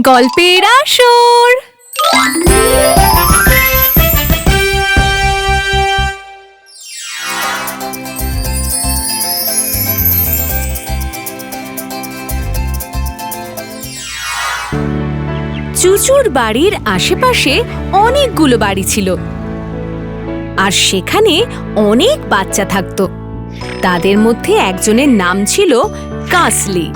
গল্পের আসর। চুচুর বাড়ির আশেপাশে অনেকগুলো বাড়ি ছিল। আর সেখানে অনেক বাচ্চা থাকতো। তাদের মধ্যে একজনের নাম ছিল কাসলি।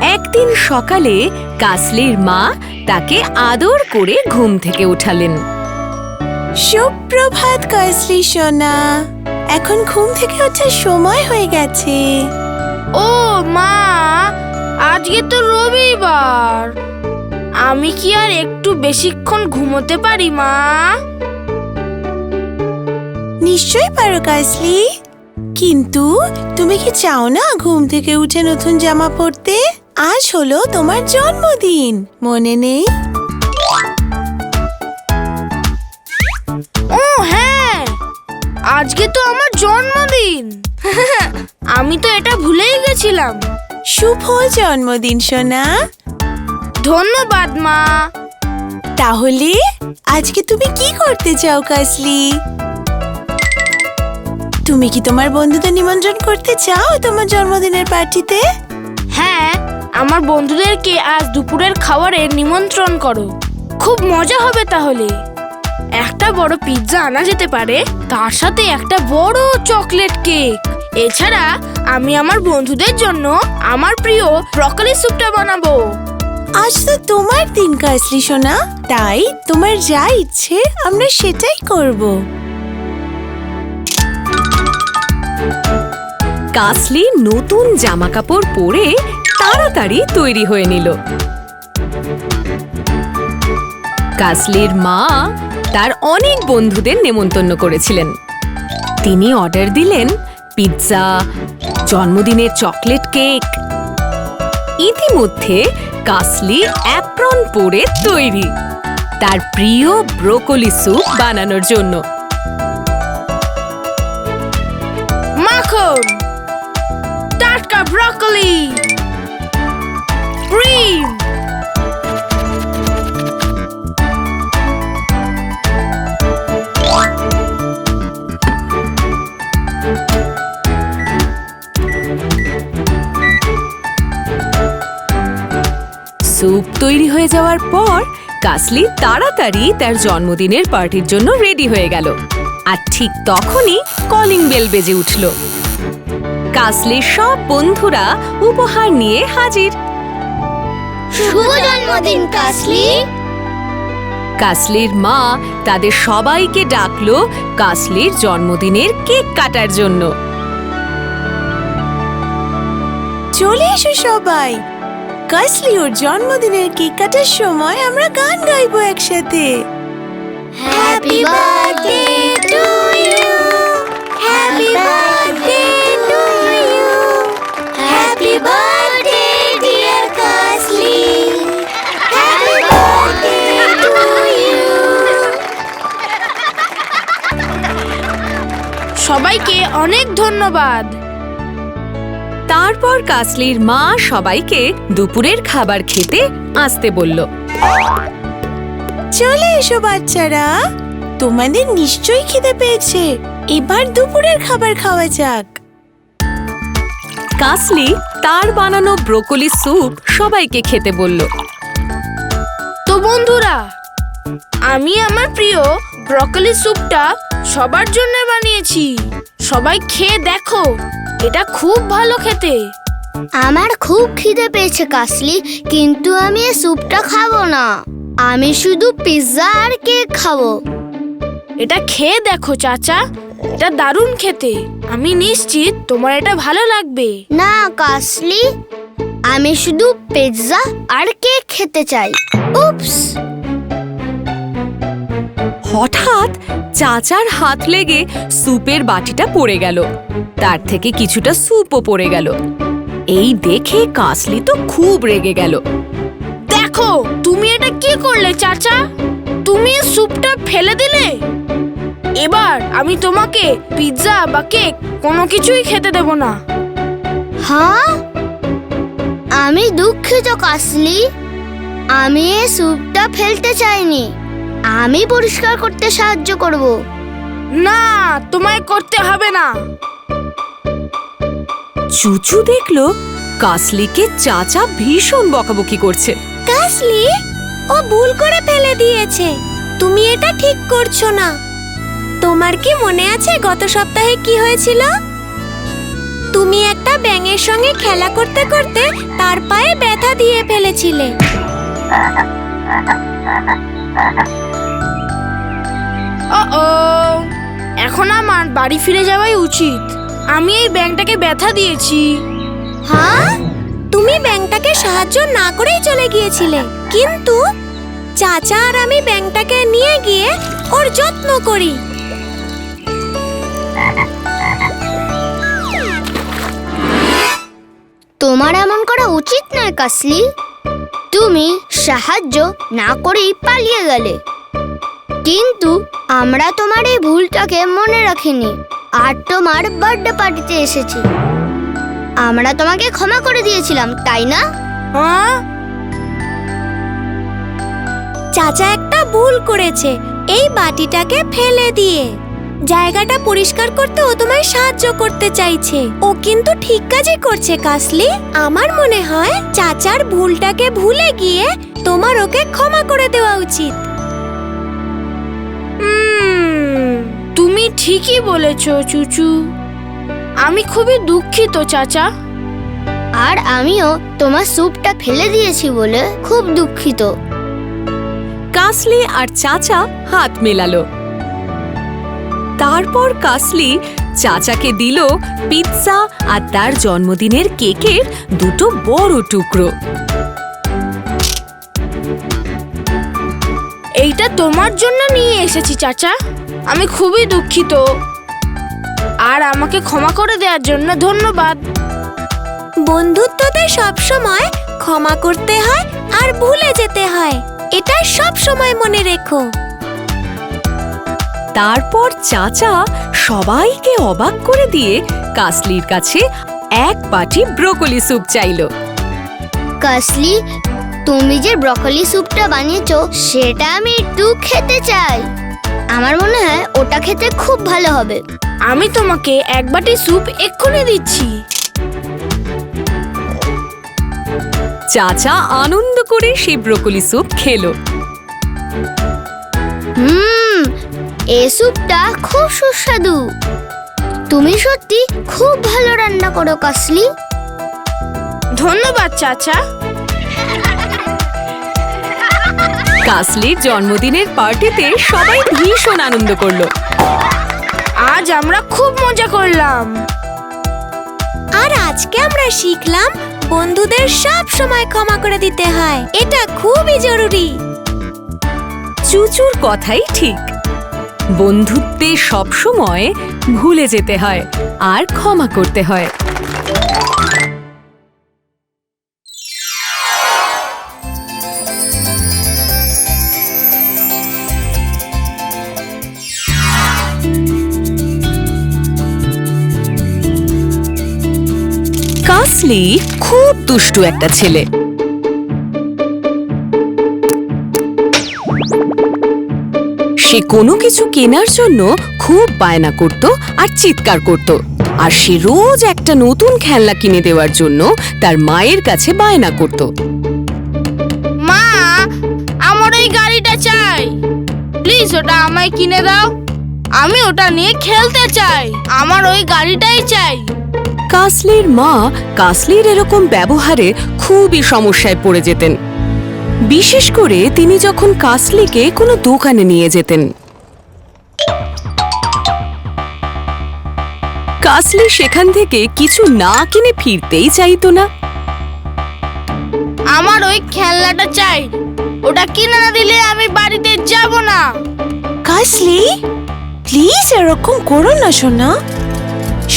একদিন সকালে কাসলির মা তাকে আদর করে ঘুম থেকে উঠালেন। সুপ্রভাত কাসলি সোনা এখন ঘুম থেকে ওঠার সময় হয়ে গেছে। ও মা আজকে তো রবিবার। আমি কি আর একটু বেশিক্ষণ ঘুমোতে পারি মা? নিশ্চয়ই পারো কাসলি। কিন্তু তুমি কি চাও না ঘুম থেকে উঠে নতুন জামা পরতে? আজ হলো তোমার জন্মদিন। মনে নেই? ও হ্যাঁ। আজকে তো আমার জন্মদিন। আমি তো এটা ভুলেই গেছিলাম। শুভ জন্মদিন সোনা। ধন্যবাদ মা। তাহলে আজকে তুমি কি করতে চাও কাসলি? তুমি কি তোমার বন্ধুদের নিমন্ত্রণ করতে চাও তোমার জন্মদিনের পার্টিতে? হ্যাঁ আমার বন্ধুদেরকে আজ দুপুরের খাবারে নিমন্ত্রণ করো। খুব মজা হবে তাহলে। একটা বড় পিৎজা আনা যেতে পারে তার সাথে একটা বড় চকলেট কেক। এছাড়া আমি আমার বন্ধুদের জন্য আমার প্রিয় ব্রকলি স্যুপটা বানাবো। আজ তো তোমার দিন কাসলি সোনা তাই তোমার যা ইচ্ছে আমরা সেটাই করব। কাসলি নতুন জামা কাপড় পরে তাড়াতাড়ি তৈরি হয়ে নিল। কাসলির মা তার অনেক বন্ধুদের নেমন্তন্ন করেছিলেন। তিনি অর্ডার দিলেন পিৎজা, জন্মদিনের চকলেট কেক। ইতিমধ্যে কাসলি অ্যাপ্রন পরে তৈরি, তার প্রিয় ব্রোকলি স্যুপ বানানোর জন্য। মাখন টাটকা ব্রকলি ক্রিম স্যুপ তৈরি হয়ে যাওয়ার পর, কাসলি তাড়াতাড়ি তার জন্মদিনের পার্টির জন্য রেডি হয়ে গেল। আর ঠিক তখনই কলিং বেল বেজে উঠল। কাসলির সব বন্ধুরা উপহার নিয়ে হাজির। শুভ জন্মদিন কাসলি কাসলির মা তাদের সবাইকে ডাকলো কাসলির জন্মদিনের কেক কাটার জন্য। চলে এসো সবাই। কাসলি ওর জন্মদিনের কেক কাটার সময় আমরা গান গাইবো একসাথে। হ্যাপি বার্থডে সবাইকে অনেক ধন্যবাদ। তারপর কাসলির মা সবাইকে দুপুরের খাবার খেতে আসতে বলল। চলে এসো বাচ্চারা তোমাদের নিশ্চয়ই খিদে পেয়েছে। এবার দুপুরের খাবার খাওয়া যাক। কাসলি তার বানানো ব্রোকলি স্যুপ সবাইকে খেতে বলল। তো বন্ধুরা আমি আমার প্রিয় ব্রকলি স্যুপটা সবার জন্য বানিয়েছি। সবাই খেয়ে দেখো এটা খুব ভালো খেতে। আমার খুব খিদে পেয়েছে কাসলি কিন্তু আমি এই স্যুপটা খাব না। আমি শুধু পিৎজা আর কেক খাব। এটা খেয়ে দেখো চাচা। এটা দারুণ খেতে। আমি নিশ্চিত তোমার এটা ভালো লাগবে। না কাসলি আমি শুধু পিৎজা আর কেক খেতে চাই। উপস হঠাৎ চাচার হাত লেগে স্যুপের বাটিটা পড়ে গেল। তার থেকে কিছুটা স্যুপও পড়ে গেল। এই দেখে কাসলি তো খুব রেগে গেল। দেখো তুমি এটা কি করলে চাচা? তুমি স্যুপটা ফেলে দিলে? এবার আমি তোমাকে পিৎজা বা কেক কোনো কিছুই খেতে দেব না। হ্যাঁ? আমি দুঃখিত কাসলি। আমি এই স্যুপটা ফেলতে চাইনি। আমি পরিষ্কার করতে সাহায্য করব। না তোমায় করতে হবে না। চুচু দেখল কাসলিকে চাচা ভীষণ বকাবকি করছে। কাসলি ও ভুল করে ফেলে দিয়েছে। তুমি এটা ঠিক করছ না। তোমার কি মনে আছে গত সপ্তাহে কি হয়েছিল? তুমি একটা ব্যাঙের সঙ্গে খেলা করতে করতে তার পায়ে ব্যথা দিয়ে ফেলেছিলে। ও এখন আমার বাড়ি ফিরে যাওয়াই উচিত। আমি এই ব্যাংকটাকে ব্যথা দিয়েছি। হ্যাঁ? তুমি ব্যাংকটাকে সাহায্য না করেই চলে গিয়েছিলে। কিন্তু চাচা আর আমি ব্যাংকটাকে নিয়ে গিয়ে ওর যত্ন করি। তোমার এমন করা উচিত নয় কাসলি। তুমি সাহায্য না করেই পালিয়ে গেলে। কিন্তু আমরা তোমার এই ভুলটাকে মনে রাখিনি। আর তোমার বার্থডে পার্টিতে এসেছি। আমরা তোমাকে ক্ষমা করে দিয়েছিলাম, তাই না? চাচা একটা ভুল করেছে। এই বাটিটাকে ফেলে দিয়ে। জায়গাটা পরিষ্কার করতে ও তোমায় সাহায্য করতে চাইছে। ও কিন্তু ঠিক কাজই করছে, কাসলি। আমার মনে হয় চাচার ভুলটাকে ভুলে গিয়ে তোমার ওকে ক্ষমা করে দেওয়া উচিত। তুমি ঠিকই বলেছ চুচু। আমি খুবই দুঃখিত চাচা। আর আমিও তোমার স্যুপটা ফেলে দিয়েছি বলে খুব দুঃখিত। কাসলি আর চাচা হাত মেলালো। তারপর কাসলি চাচাকে দিল পিৎজা আর তার জন্মদিনের কেকের দুটো বড় টুকরো। এইটা তোমার জন্য নিয়ে এসেছি চাচা। আমি খুবই দুঃখিত। আর আমাকে ক্ষমা করে দেওয়ার জন্য ধন্যবাদ। বন্ধুত্বতে সবসময় ক্ষমা করতে হয় আর ভুলে যেতে হয়। এটা সব সময় মনে রেখো। তারপর চাচা সবাইকে অবাক করে দিয়ে কাসলির কাছে এক বাটি ব্রোকলি স্যুপ চাইলো। কাসলি তুমি যে ব্রকলি স্যুপটা বানিয়েছো সেটা আমি একটু খেতে চাই। আমার মনে হয় ওটা খেতে খুব ভালো হবে। আমি তোমাকে এক বাটি স্যুপ এক্ষুনি দিচ্ছি। চাচা আনন্দ করে সেই ব্রোকলি স্যুপ খেলো। হুম এই স্যুপটা খুব সুস্বাদু। তুমি সত্যি খুব ভালো রান্না করো কাসলি। ধন্যবাদ চাচা। কাসলির জন্মদিনের পার্টিতে সবাই ভীষণ আনন্দ করল। আজ আমরা খুব মজা করলাম। আর আজকে আমরা শিখলাম বন্ধুদের সব সময় ক্ষমা করে দিতে হয়। এটা খুবই জরুরি। চুচুর কথাই ঠিক। বন্ধুত্বে সবসময় ভুলে যেতে হয় আর ক্ষমা করতে হয়। কাসলি খুব দুষ্টু একটা ছেলে। সে কোনো কিছু কেনার জন্য খুব বায়না করত আর চিৎকার করত। আর সে রোজ একটা নতুন খেলনা কিনে দেওয়ার জন্য তার মায়ের কাছে বায়না করত। মা, আমার ওই গাড়িটা চাই। প্লিজ, ওটা আমায় কিনে দাও। আমি ওটা নিয়ে খেলতে চাই। আমার ওই গাড়িটাই চাই। কাসলির মা কাসলির এরকম ব্যবহারে খুবই সমস্যায় পড়ে যেতেন। বিশেষ করে তিনি যখন কাসলিকে কোনো দোকানে নিয়ে যেতেন। কাসলি সেখান থেকে কিছু না কিনে ফিরতেই চাইতো না। আমার ওই খেলনাটা চাই। ওটা কিনে না দিলে আমি বাড়িতে যাব না। কাসলি প্লিজ এরকম করো না সোনা।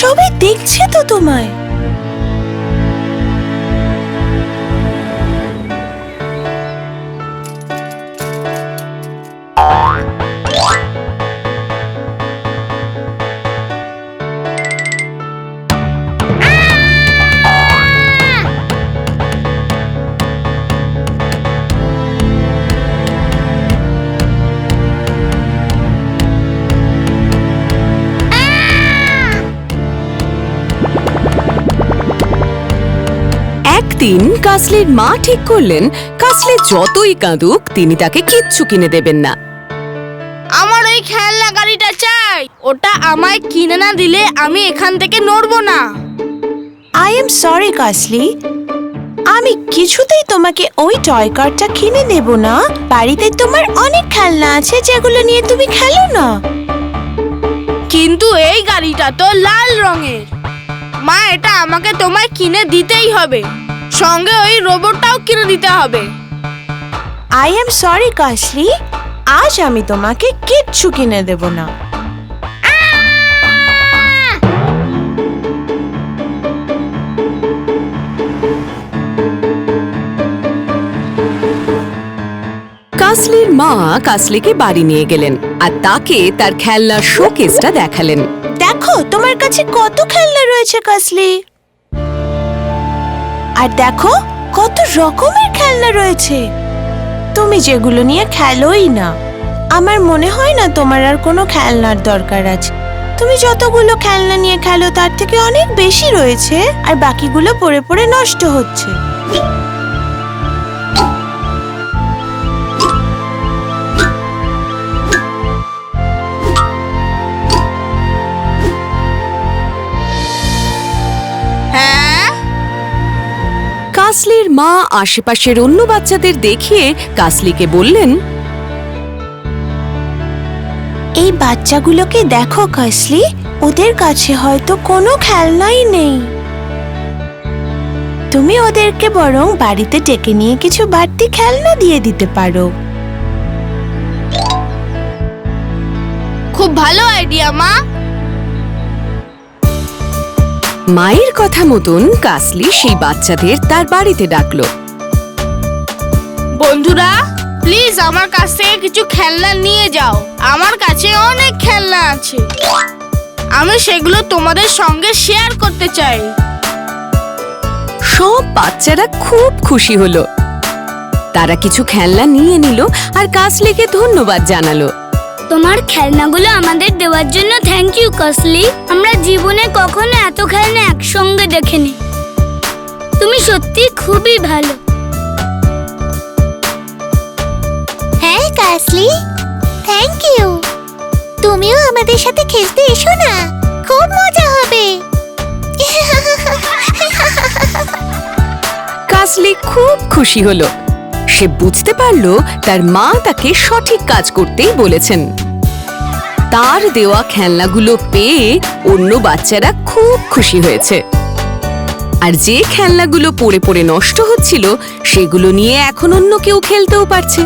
সবাই দেখছে তো তোমায়। একদিন কাসলির মা ঠিক করলেন কাসলি যতই কাঁদুক তিনি তাকে কিচ্ছু কিনে দেবেন না। আমার ওই খেলনা গাড়িটা চাই। ওটা আমায় কিনে না দিলে আমি এখান থেকে নড়বো না। আই এম সরি কাসলি। আমি কিছুতেই তোমাকে ওই টয় কারটা কিনে দেব না। বাড়িতে তোমার অনেক খেলনা আছে যেগুলো নিয়ে তুমি খেলো না। কিন্তু এই গাড়িটা তো লাল রঙের। মা এটা আমাকে তোমায় কিনে দিতেই হবে। সঙ্গে ওই রোবটটাও কিনে দিতে হবে। আই এম সরি কাশলি আজ আমি তোমাকে কিচ্ছু কিনে দেব না। কাসলির মা কাসলিকে বাড়ি নিয়ে গেলেন আর তাকে তার খেলনার শোকেসটা দেখালেন। দেখো তোমার কাছে কত খেলনা রয়েছে কাসলি? আর দেখো, কত রকমের খেলনা রয়েছে। তুমি যেগুলো নিয়ে খেলোই না। আমার মনে হয় না তোমার আর কোনো খেলনার দরকার আছে। তুমি যতগুলো খেলনা নিয়ে খেলো, তার থেকে অনেক বেশি রয়েছে, আর বাকিগুলো পড়ে পড়ে নষ্ট হচ্ছে। কাসলির মা আশেপাশের অন্য বাচ্চাদের দেখিয়ে কাসলিকে বললেন এই বাচ্চাগুলোকে দেখো কাসলি ওদের কাছে হয়তো কোনো খেলনাই নেই। তুমি ওদেরকে বরং বাড়িতে ডেকে নিয়ে কিছু বাড়তি খেলনা দিয়ে দিতে পারো। খুব ভালো আইডিয়া মা। মায়ের কথা মতন কাসলি সেই বাচ্চাদের তার বাড়িতে ডাকলো। বন্ধুরা প্লিজ আমার কাছ থেকে কিছু খেলনা নিয়ে যাও। আমার কাছে অনেক খেলনা আছে। আমি সেগুলো তোমাদের সঙ্গে শেয়ার করতে চাই। সব বাচ্চারা খুব খুশি হলো। তারা কিছু খেলনা নিয়ে নিল আর কাসলিকে ধন্যবাদ জানালো। তোমার খেলনাগুলো আমাদের দেওয়ার জন্য থ্যাংক ইউ কসলি আমরা জীবনে কখনো এত খেলনা একসঙ্গে দেখিনি। তুমি সত্যি খুবই ভালো। হ্যাঁ কাসলি থ্যাংক ইউ তুমিও আমাদের সাথে খেলতে এসো না। খুব মজা হবে। কাসলি খুব খুশি হলো। সে বুঝতে পারল তার মা তাকে সঠিক কাজ করতেই বলেছেন। তার দেওয়া খেলনাগুলো পেয়ে অন্য বাচ্চারা খুব খুশি হয়েছে। আর যে খেলনাগুলো পড়ে পড়ে নষ্ট হচ্ছিল, সেগুলো নিয়ে এখন অন্য কেউ খেলতেও পারছে।